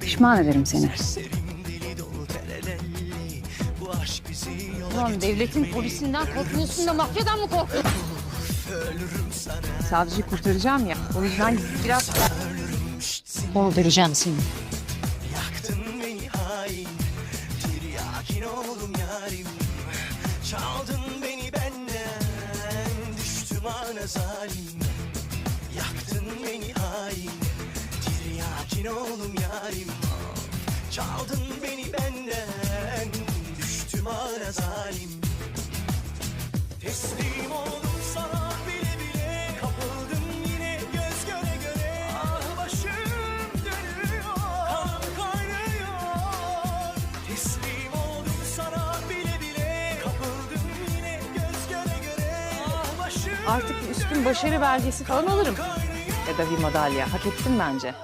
Pişman ederim seni. Ulan devletin polisinden korkmuyorsun da mafyadan mı korkuyorsun? Sadece kurtaracağım ya. O yüzden biraz Öldüreceğim seni. Çaldın beni benden Düştüm ana zalim Yaktın beni hain oğlum yarim. Çaldın beni benden. Düştüm ana zalim. Teslim oldum sana bile bile. Kapıldım yine göz göre göre. Ah başım dönüyor. Kanım kaynıyor. Teslim oldum sana bile bile. Kapıldım yine göz göre göre. Ah başım artık üstün başarı belgesi falan alırım. Ya da bir madalya. Hak ettim bence.